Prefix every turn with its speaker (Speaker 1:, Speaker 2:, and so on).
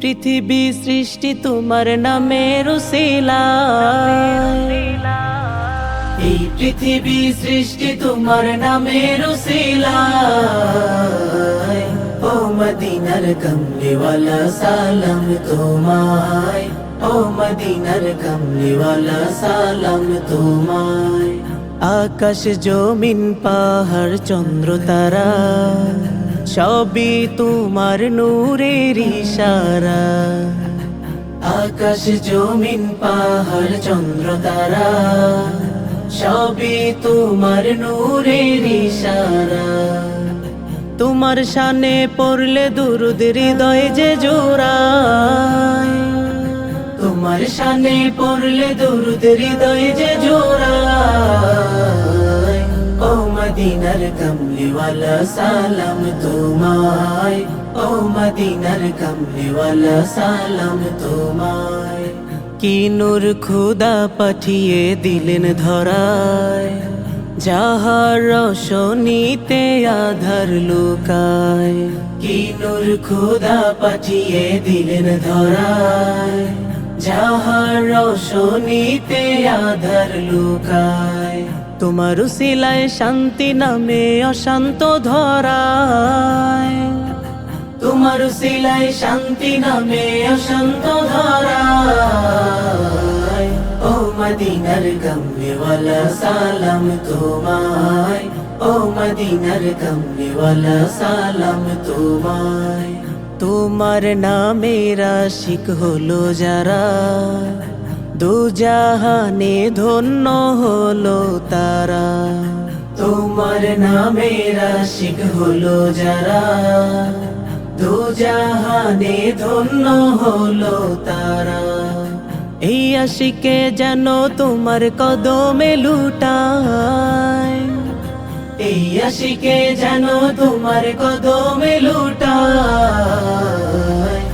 Speaker 1: পৃথিবী সৃষ্টি তোমার নামের এই পৃথিবী সৃষ্টি তোমার নামের ও মদিনার কমলিওয়ালা সালাম তোমায়। ও মদিনার কমলিওয়ালা সালাম তোমায়। আকাশ জমিন, পাহাড়, চন্দ্র, তারা। সবই তোমার নূরের ইশারা। আকাশ জমিন পাহাড় চন্দ্র তারা সবই তোমার নূরের ইশারা। তোমার শানে পড়লে দুরুদ হৃদয় যে জোড়ায়। তোমার শানে পড়লে দুরুদ হৃদয় যে জোড়ায়। ও মদিনার কমলিওয়ালা সালাম তোমায়। ও মদিনার কমলিওয়ালা সালাম তোমায়। কি নূর খুদা পাঠিয়ে দিলেন ধরায়। যাহার রসনীতে আধার লুকায়। কি নূর খুদা পাঠিয়ে দিলেন ধরায়। যাহার রসনীতে আধার লুকায়। তোমার শিলায় শান্তি নামে অশান্ত ধরায়। তোমার শিলায় শান্তি নামে অশান্ত ধরায়। ও মদিনার কমলিওয়ালা সালাম তোমায়। ও মদিনার কমলিওয়ালা সালাম তোমায়। তোমার নামের আশিক হলো যারা দুজাহানে ধন্য হলো তারা। তোমার নামের আশিক হলো যারা। দুজাহানে ধন্য হলো তারা। এই আশিকে যেন তোমার কদমে লুটায়। এই আশিকে যেন তোমার কদমে লুটায়।